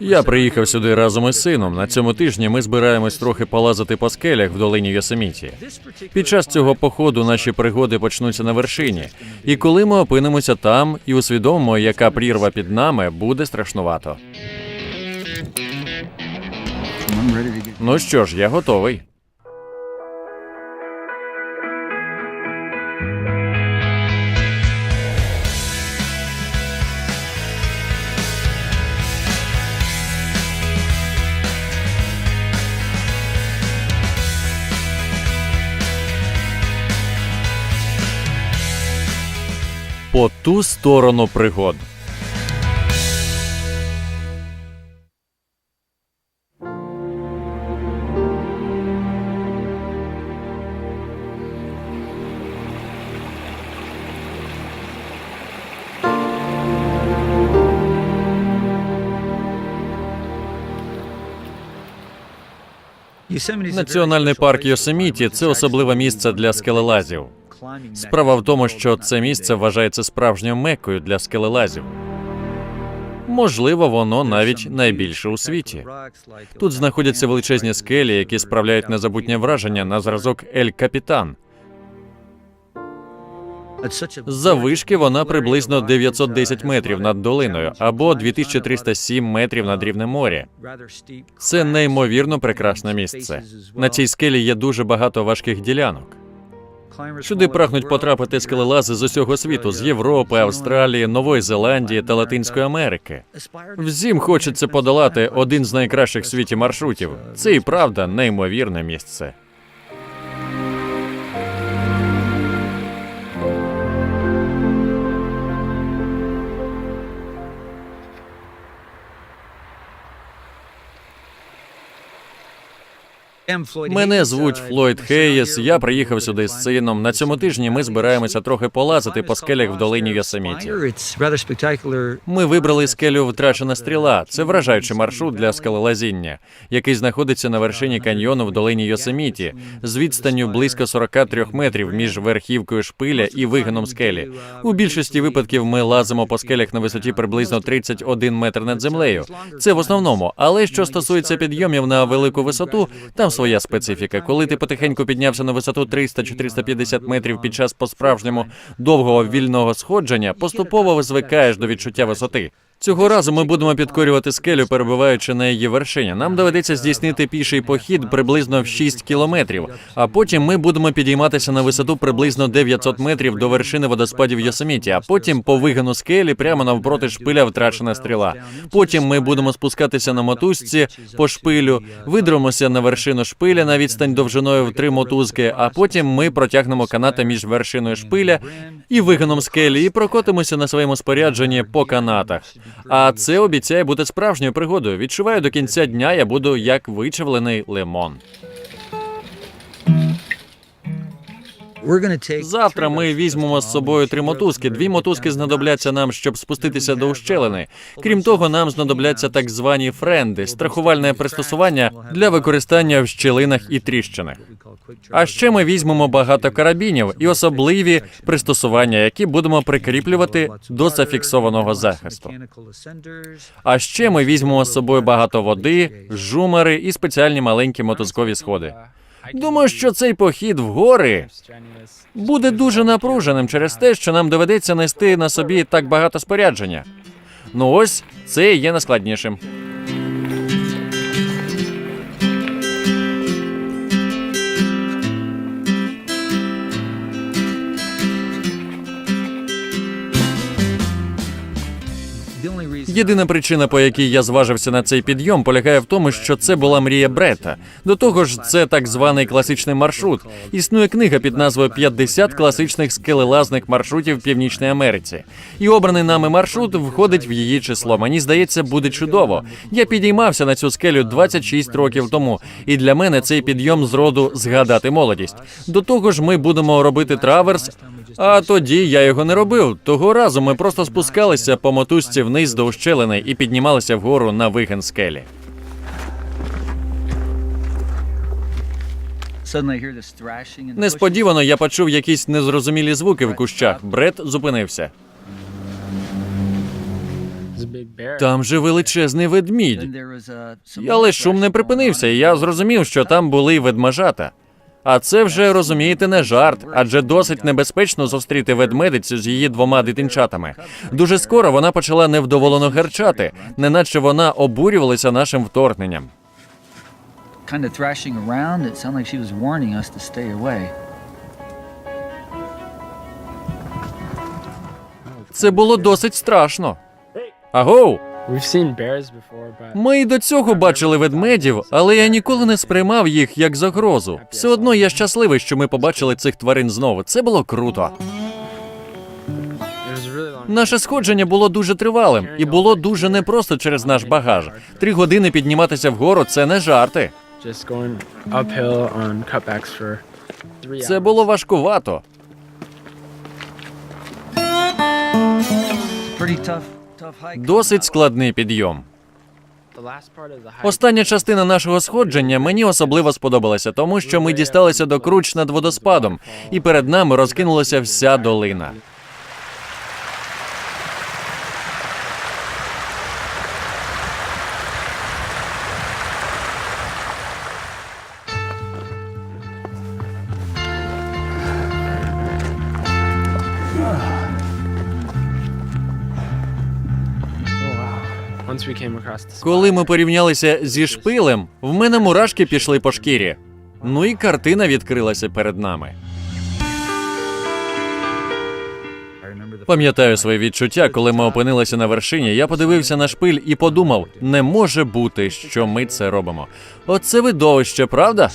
Я приїхав сюди разом із сином. На цьому тижні ми збираємось трохи полазити по скелях в долині Йосеміті. Під час цього походу наші пригоди почнуться на вершині. І коли ми опинимося там і усвідомимо, яка прірва під нами, буде страшнувато. Ну що ж, я готовий. По ту сторону пригод. Національний парк Йосеміті це особливе місце для скелелазів. Справа в тому, що це місце вважається справжньою меккою для скелелазів. Можливо, воно навіть найбільше у світі. Тут знаходяться величезні скелі, які справляють незабутнє враження на зразок Ель Капітан. Завишки вона приблизно 910 метрів над долиною або 2307 метрів над рівнем моря. Це неймовірно прекрасне місце. На цій скелі є дуже багато важких ділянок. Сюди прагнуть потрапити скелелази з усього світу з Європи, Австралії, Нової Зеландії та Латинської Америки. Всім хочеться подолати один з найкращих в світі маршрутів. Це і правда неймовірне місце. Мене звуть Флойд Хейєс. Я приїхав сюди з сином. На цьому тижні ми збираємося трохи полазити по скелях в долині Йосеміті. Ми вибрали скелю втрачена стріла. Це вражаючий маршрут для скелелазіння, який знаходиться на вершині каньйону в долині Йосеміті з відстанню близько 43 метрів між верхівкою шпиля і вигином скелі. У більшості випадків ми лазимо по скелях на висоті приблизно 31 метр над землею. Це в основному. Але що стосується підйомів на велику висоту, там своя специфіка. Коли ти потихеньку піднявся на висоту 300 чи 350 метрів під час по-справжньому довгого вільного сходження, поступово звикаєш до відчуття висоти. Цього разу ми будемо підкорювати скелю, перебуваючи на її вершині. Нам доведеться здійснити піший похід приблизно в 6 кілометрів, а потім ми будемо підійматися на висоту приблизно 900 метрів до вершини водоспадів Йосеміті, а потім по вигину скелі прямо навпроти шпиля втрачена стріла. Потім ми будемо спускатися на мотузці по шпилю, видромося на вершину шпиля на відстань довжиною в три мотузки, а потім ми протягнемо канати між вершиною шпиля і вигином скелі і прокотимося на своєму спорядженні по канатах. А це обіцяє бути справжньою пригодою. Відчуваю, до кінця дня я буду як вичавлений лимон. Завтра ми візьмемо з собою три мотузки. Дві мотузки знадобляться нам, щоб спуститися до ущелини. Крім того, нам знадобляться так звані френди, страхувальне пристосування для використання в щілинах і тріщинах. А ще ми візьмемо багато карабінів і особливі пристосування, які будемо прикріплювати до зафіксованого захисту. А ще ми візьмемо з собою багато води, жумери і спеціальні маленькі мотузкові сходи. Думаю, що цей похід в гори буде дуже напруженим через те, що нам доведеться нести на собі так багато спорядження. Ну ось це є найскладнішим. Єдина причина, по якій я зважився на цей підйом, полягає в тому, що це була мрія Брета. До того ж, це так званий класичний маршрут. Існує книга під назвою «50 класичних скелелазних маршрутів в Північній Америці. І обраний нами маршрут входить в її число. Мені здається, буде чудово. Я підіймався на цю скелю 26 років тому, і для мене цей підйом з роду згадати молодість. До того ж, ми будемо робити траверс. А тоді я його не робив. Того разу ми просто спускалися по мотузці вниз до ущелини і піднімалися вгору на вигин скелі. Несподівано я почув якісь незрозумілі звуки в кущах. Бред зупинився. Там же величезний ведмідь. Але шум не припинився, і я зрозумів, що там були й ведмежата. А це вже розумієте не жарт, адже досить небезпечно зустріти ведмедицю з її двома дитинчатами. Дуже скоро вона почала невдоволено гарчати, неначе вона обурювалася нашим вторгненням. Це було досить страшно. Агоу! We've seen bears Ми й до цього бачили ведмедів, але я ніколи не сприймав їх як загрозу. Все одно я щасливий, що ми побачили цих тварин знову. Це було круто. Наше сходження було дуже тривалим і було дуже непросто через наш багаж. Три години підніматися вгору це не жарти. Це було важкувато. Досить складний підйом. Остання частина нашого сходження мені особливо сподобалася, тому що ми дісталися до круч над водоспадом, і перед нами розкинулася вся долина. Коли ми порівнялися зі шпилем, в мене мурашки пішли по шкірі. Ну і картина відкрилася перед нами. Пам'ятаю свої відчуття, коли ми опинилися на вершині. Я подивився на шпиль і подумав: не може бути, що ми це робимо. Оце видовище, правда?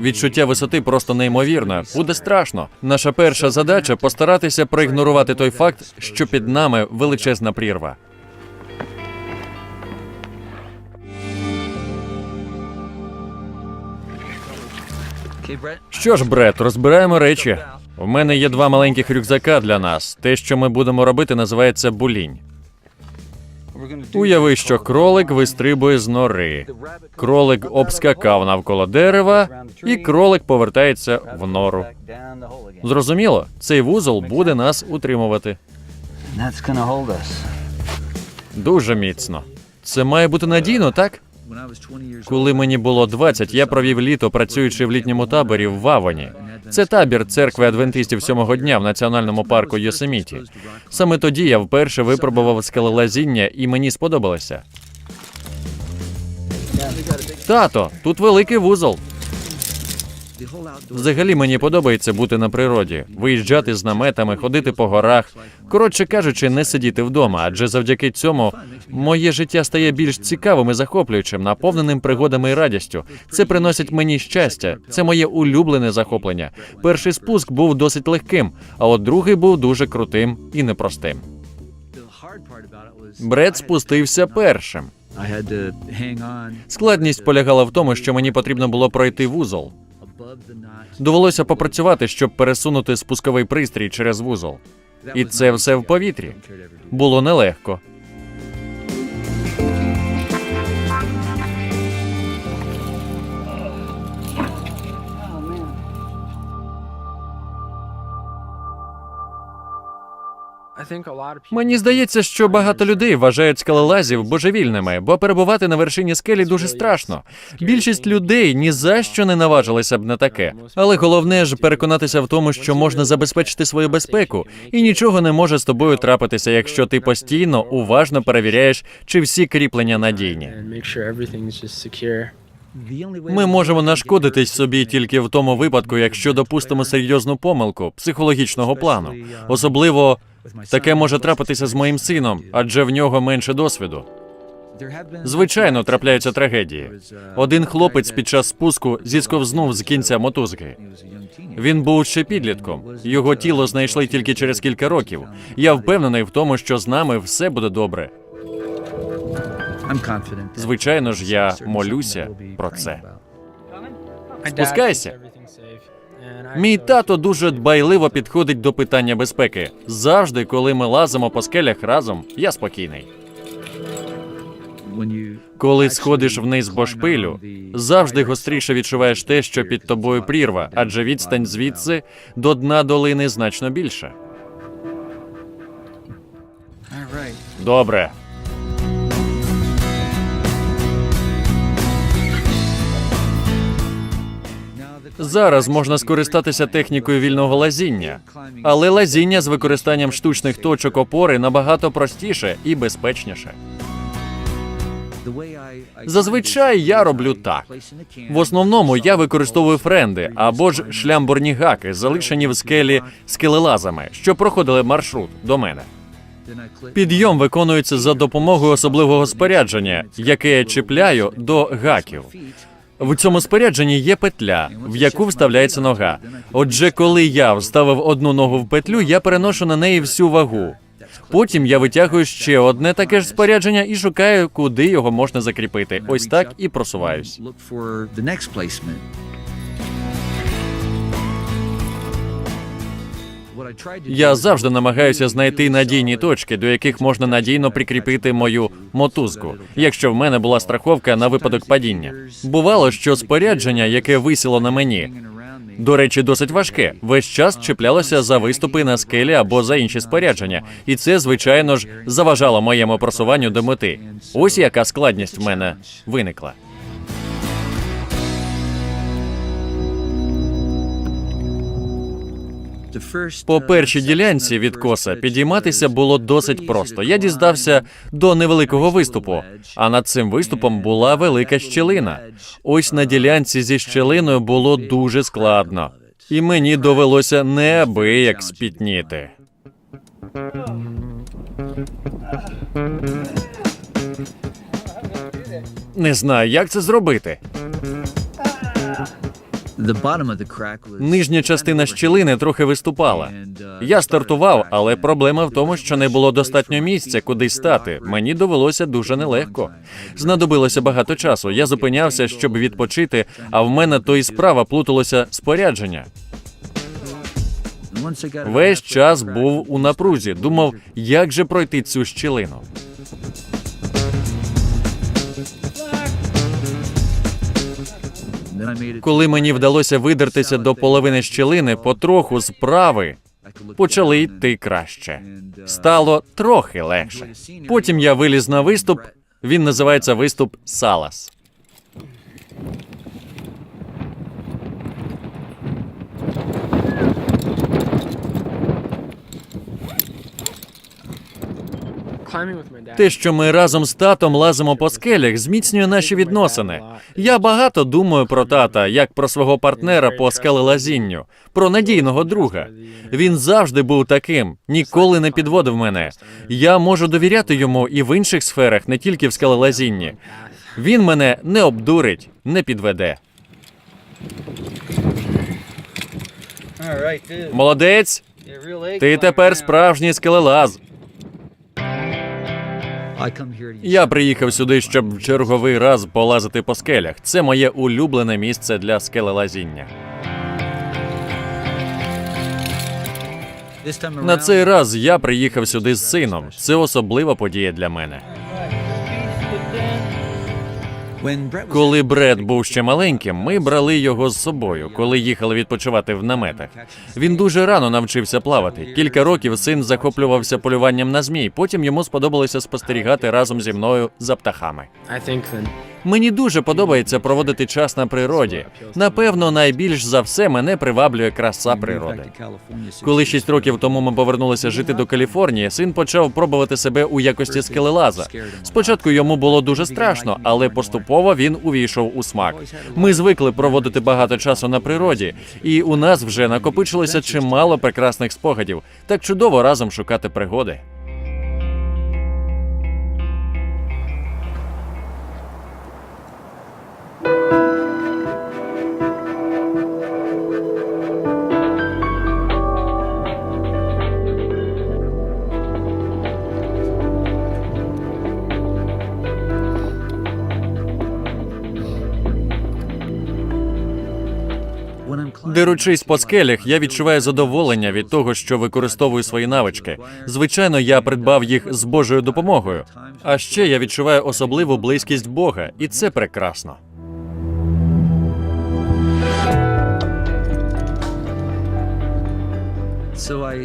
Відчуття висоти просто неймовірне. Буде страшно. Наша перша задача постаратися проігнорувати той факт, що під нами величезна прірва. Що ж, Бред, розбираємо речі. У мене є два маленьких рюкзака для нас. Те, що ми будемо робити, називається булінь. Уяви, що кролик вистрибує з нори. Кролик обскакав навколо дерева, і кролик повертається в нору. Зрозуміло, цей вузол буде нас утримувати дуже міцно. Це має бути надійно, так? When I was 20 years Коли мені було 20, я провів літо, працюючи в літньому таборі в Вавані. Це табір церкви адвентистів сьомого дня в національному парку Йосеміті. Саме тоді я вперше випробував скелелазіння, і мені сподобалося. Тато, тут великий вузол. Взагалі мені подобається бути на природі, виїжджати з наметами, ходити по горах. Коротше кажучи, не сидіти вдома, адже завдяки цьому моє життя стає більш цікавим і захоплюючим, наповненим пригодами і радістю. Це приносить мені щастя. Це моє улюблене захоплення. Перший спуск був досить легким, а от другий був дуже крутим і непростим. Бред спустився першим. Складність полягала в тому, що мені потрібно було пройти вузол. Довелося попрацювати, щоб пересунути спусковий пристрій через вузол. І це все в повітрі. Було нелегко. Мені здається, що багато людей вважають скелелазів божевільними, бо перебувати на вершині скелі дуже страшно. Більшість людей ні за що не наважилися б на таке. Але головне ж переконатися в тому, що можна забезпечити свою безпеку, і нічого не може з тобою трапитися, якщо ти постійно уважно перевіряєш, чи всі кріплення надійні. Ми можемо нашкодитись собі тільки в тому випадку, якщо допустимо серйозну помилку психологічного плану. Особливо таке може трапитися з моїм сином, адже в нього менше досвіду. Звичайно, трапляються трагедії. Один хлопець під час спуску зісковзнув з кінця мотузки. Він був ще підлітком. Його тіло знайшли тільки через кілька років. Я впевнений в тому, що з нами все буде добре. Звичайно ж, я молюся про це. Спускайся. Мій тато дуже дбайливо підходить до питання безпеки. Завжди, коли ми лазимо по скелях разом, я спокійний. Коли сходиш вниз по шпилю, завжди гостріше відчуваєш те, що під тобою прірва, адже відстань звідси до дна долини значно більша. Добре, Зараз можна скористатися технікою вільного лазіння, але лазіння з використанням штучних точок опори набагато простіше і безпечніше. Зазвичай я роблю так. В основному я використовую френди або ж шлямбурні гаки, залишені в скелі скелелазами, що проходили маршрут до мене. Підйом виконується за допомогою особливого спорядження, яке я чіпляю до гаків. В цьому спорядженні є петля, в яку вставляється нога. Отже, коли я вставив одну ногу в петлю, я переношу на неї всю вагу. Потім я витягую ще одне таке ж спорядження і шукаю, куди його можна закріпити. Ось так і просуваюсь. Я завжди намагаюся знайти надійні точки, до яких можна надійно прикріпити мою мотузку, якщо в мене була страховка на випадок падіння. Бувало, що спорядження, яке висіло на мені, до речі, досить важке, весь час чіплялося за виступи на скелі або за інші спорядження, і це, звичайно ж, заважало моєму просуванню до мети. Ось яка складність в мене виникла. По першій ділянці від коса підійматися було досить просто. Я дістався до невеликого виступу, а над цим виступом була велика щілина. Ось на ділянці зі щілиною було дуже складно, і мені довелося неабияк спітніти. Не знаю, як це зробити. Нижня частина щілини трохи виступала. Я стартував, але проблема в тому, що не було достатньо місця, куди стати. Мені довелося дуже нелегко. Знадобилося багато часу. Я зупинявся, щоб відпочити, а в мене то і справа плуталося спорядження. Весь час був у напрузі. Думав, як же пройти цю щілину. Коли мені вдалося видертися до половини щілини, потроху справи почали йти краще. Стало трохи легше. Потім я виліз на виступ. Він називається виступ Салас. Те, що ми разом з татом лазимо по скелях, зміцнює наші відносини. Я багато думаю про тата, як про свого партнера по скелелазінню, про надійного друга. Він завжди був таким, ніколи не підводив мене. Я можу довіряти йому і в інших сферах, не тільки в скелелазінні. Він мене не обдурить, не підведе. Молодець, ти тепер справжній скелелаз. Я приїхав сюди, щоб в черговий раз полазити по скелях. Це моє улюблене місце для скелелазіння. На цей раз я приїхав сюди з сином. Це особлива подія для мене. Коли Бред був ще маленьким, ми брали його з собою, коли їхали відпочивати в наметах. Він дуже рано навчився плавати. Кілька років син захоплювався полюванням на змій. Потім йому сподобалося спостерігати разом зі мною за птахами. Мені дуже подобається проводити час на природі. Напевно, найбільш за все мене приваблює краса природи. Коли шість років тому ми повернулися жити до Каліфорнії, син почав пробувати себе у якості скелелаза. Спочатку йому було дуже страшно, але поступово він увійшов у смак. Ми звикли проводити багато часу на природі, і у нас вже накопичилося чимало прекрасних спогадів. Так чудово разом шукати пригоди. Деручись по скелях, я відчуваю задоволення від того, що використовую свої навички. Звичайно, я придбав їх з Божою допомогою. А ще я відчуваю особливу близькість Бога, і це прекрасно.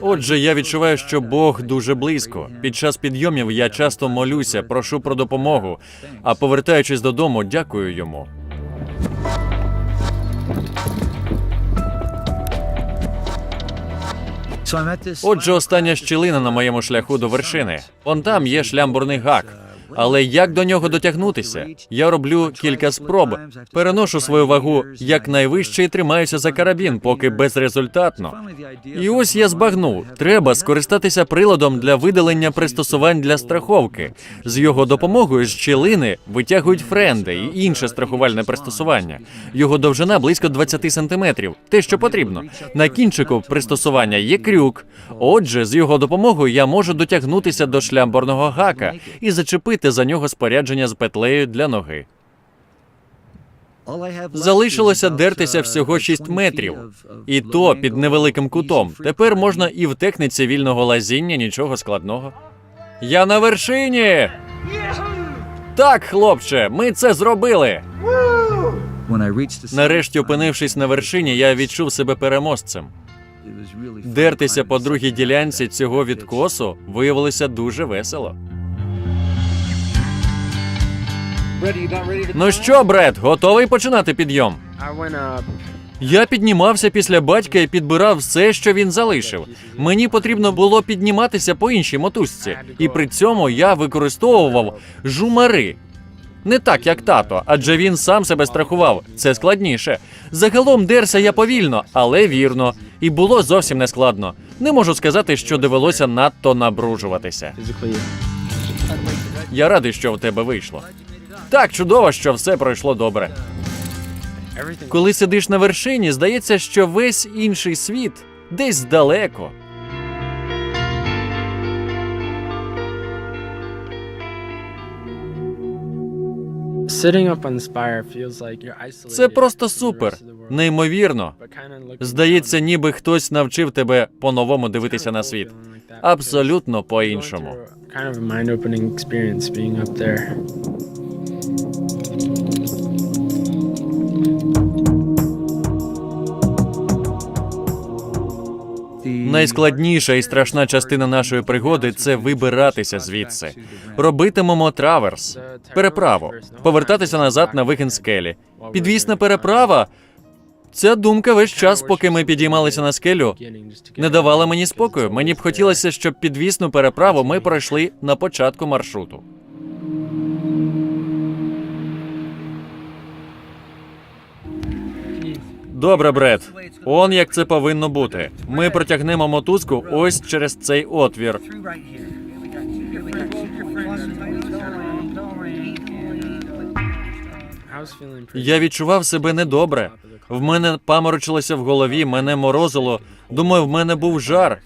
Отже, я відчуваю, що Бог дуже близько. Під час підйомів я часто молюся, прошу про допомогу. А повертаючись додому, дякую йому. Отже, остання щілина на моєму шляху до вершини. Вон там є шлямбурний гак. Але як до нього дотягнутися? Я роблю кілька спроб, переношу свою вагу якнайвище і тримаюся за карабін, поки безрезультатно. І ось я збагнув, треба скористатися приладом для видалення пристосувань для страховки. З його допомогою з щілини витягують френди і інше страхувальне пристосування. Його довжина близько 20 сантиметрів. Те, що потрібно. На кінчику пристосування є крюк. Отже, з його допомогою я можу дотягнутися до шлямборного гака і зачепити за нього спорядження з петлею для ноги. Залишилося дертися всього 6 метрів, і то під невеликим кутом. Тепер можна і в техніці вільного лазіння нічого складного. Я на вершині. Так, хлопче, ми це зробили. Нарешті, опинившись на вершині, я відчув себе переможцем. Дертися по другій ділянці цього відкосу виявилося дуже весело. Ну що, Бред, готовий починати підйом? Went. Я піднімався після батька і підбирав все, що він залишив. Мені потрібно було підніматися по іншій мотузці, і при цьому я використовував жумари. Не так, як тато, адже він сам себе страхував. Це складніше. Загалом дерся я повільно, але вірно. І було зовсім не складно. Не можу сказати, що довелося надто набружуватися. Я радий, що в тебе вийшло. Так чудово, що все пройшло добре. Коли сидиш на вершині, здається, що весь інший світ десь далеко. Це просто супер, неймовірно. Здається, ніби хтось навчив тебе по-новому дивитися на світ. Абсолютно по-іншому. Найскладніша і страшна частина нашої пригоди це вибиратися звідси. Робитимемо траверс, переправу, повертатися назад на вигін скелі. Підвісна переправа. Ця думка весь час, поки ми підіймалися на скелю, не давала мені спокою. Мені б хотілося, щоб підвісну переправу ми пройшли на початку маршруту. Добре, Бред. Он як це повинно бути. Ми протягнемо мотузку ось через цей отвір. Я відчував себе недобре. В мене паморочилося в голові, мене морозило. Думаю, в мене був жар,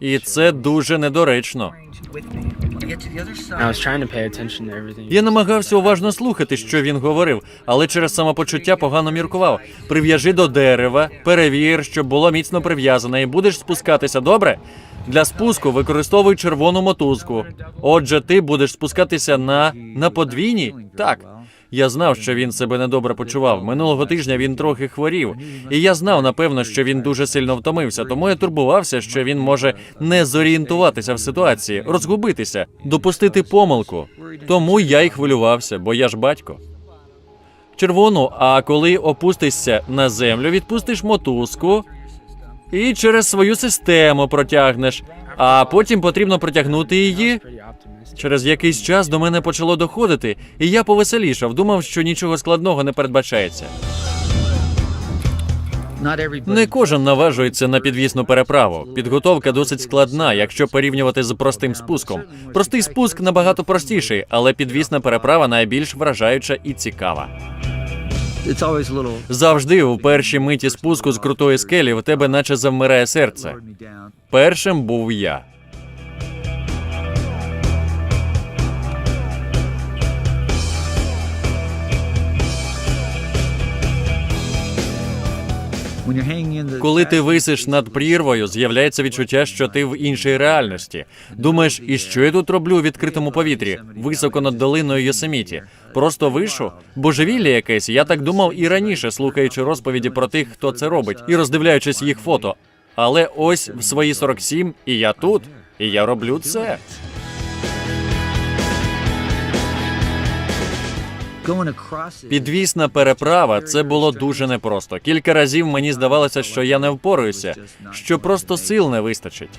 і це дуже недоречно. Я намагався уважно слухати, що він говорив, але через самопочуття погано міркував. Прив'яжи до дерева, перевір, щоб було міцно прив'язане, і будеш спускатися, добре? Для спуску використовуй червону мотузку. Отже, ти будеш спускатися на, на подвійній? Так. Я знав, що він себе недобре почував. Минулого тижня він трохи хворів, і я знав, напевно, що він дуже сильно втомився, тому я турбувався, що він може не зорієнтуватися в ситуації, розгубитися, допустити помилку. Тому я й хвилювався, бо я ж батько. Червону, а коли опустишся на землю, відпустиш мотузку і через свою систему протягнеш. А потім потрібно протягнути її. Через якийсь час до мене почало доходити, і я повеселішав, думав, що нічого складного не передбачається. Не кожен наважується на підвісну переправу. Підготовка досить складна, якщо порівнювати з простим спуском. Простий спуск набагато простіший, але підвісна переправа найбільш вражаюча і цікава. Завжди у першій миті спуску з крутої скелі в тебе наче завмирає серце. Першим був я. Коли ти висиш над прірвою, з'являється відчуття, що ти в іншій реальності. Думаєш, і що я тут роблю у відкритому повітрі, високо над долиною Йосеміті? Просто вишу? Божевілля якесь. Я так думав і раніше, слухаючи розповіді про тих, хто це робить, і роздивляючись їх фото. Але ось в свої 47, і я тут, і я роблю це. Підвісна переправа це було дуже непросто. Кілька разів мені здавалося, що я не впораюся, що просто сил не вистачить.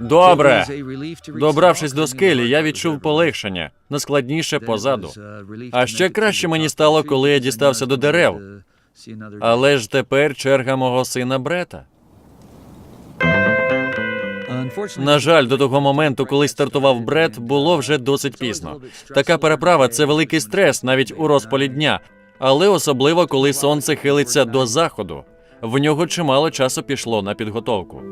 Добре. Добравшись до скелі, я відчув полегшення. Наскладніше позаду. А ще краще мені стало, коли я дістався до дерев. Але ж тепер черга мого сина Брета. На жаль, до того моменту, коли стартував Брет, було вже досить пізно. Така переправа це великий стрес навіть у розпалі дня, але особливо коли сонце хилиться до заходу. В нього чимало часу пішло на підготовку.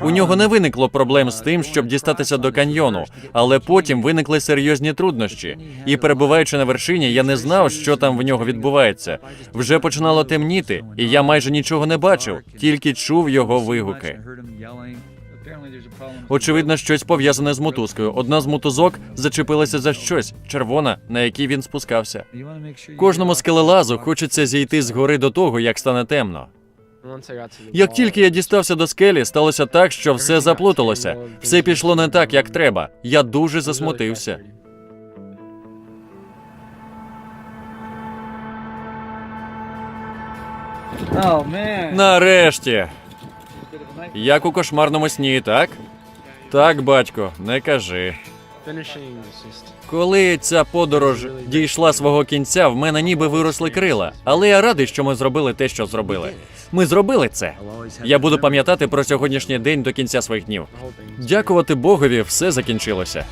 У нього не виникло проблем з тим, щоб дістатися до каньйону, але потім виникли серйозні труднощі. І перебуваючи на вершині, я не знав, що там в нього відбувається. Вже починало темніти, і я майже нічого не бачив, тільки чув його вигуки. Очевидно, щось пов'язане з мотузкою. Одна з мотузок зачепилася за щось червона, на якій він спускався. Кожному скелелазу хочеться зійти з гори до того, як стане темно. Як тільки я дістався до скелі, сталося так, що все заплуталося. Все пішло не так, як треба. Я дуже засмутився. Oh. Нарешті. Як у кошмарному сні, так? Так, батько, не кажи. Коли ця подорож дійшла свого кінця, в мене ніби виросли крила. Але я радий, що ми зробили те, що зробили. Ми зробили це. Я буду пам'ятати про сьогоднішній день до кінця своїх днів. Дякувати Богові, все закінчилося.